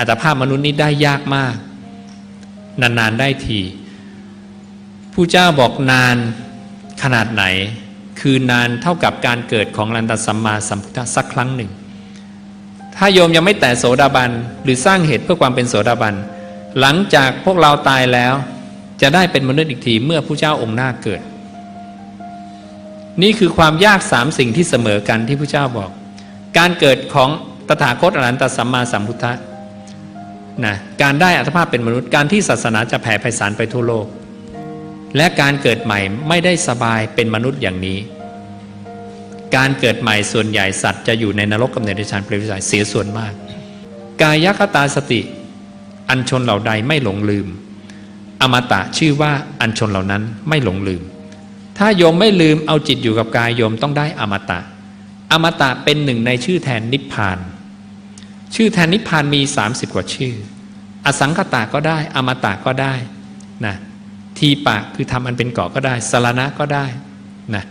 อัตภาพมนุษย์นี้ได้ยากมาก นานๆได้ทีผู้เจ้าบอกนานขนาดไหน คือนานเท่ากับการเกิดของรันตสัมมาสัมพุทธสักครั้งหนึ่ง ถ้าโยมยังไม่แต่โสดาบันหรือสร้างเหตุเพื่อความเป็นโสดาบันหลังจากพวกเราตายแล้ว จะได้เป็นมนุษย์อีกทีเมื่อผู้เจ้าองค์หน้าเกิด นี่คือความยากสามสิ่งที่เสมอกันที่พระเจ้าบอก การเกิดของตถาคตอรหันตสัมมาสัมพุทธ นะการได้อัตภาพเป็นมนุษย์การที่ศาสนาจะแผ่ไพศาลไปทั่วโลก และการเกิดใหม่ไม่ได้สบายเป็นมนุษย์อย่างนี้ การเกิดใหม่ส่วนใหญ่สัตว์จะอยู่ในนรกกับเนรชานเปรตวิสัยเสียส่วนมาก กายคตาสติ อัญชนเหล่าใดไม่หลงลืม อมตะชื่อว่าอัญชนเหล่านั้นไม่หลงลืม ถ้าโยมไม่ลืมเอาจิตอยู่กับกายโยมต้องได้อมตะ อมตะเป็นหนึ่งในชื่อแทนนิพพาน ชื่อแทนนิพพานมี 30 กว่าชื่อ อสังคตาก็ได้ อมตะก็ได้นะทีปะคือทำอันเป็นเกาะก็ได้สารณะก็ได้นะ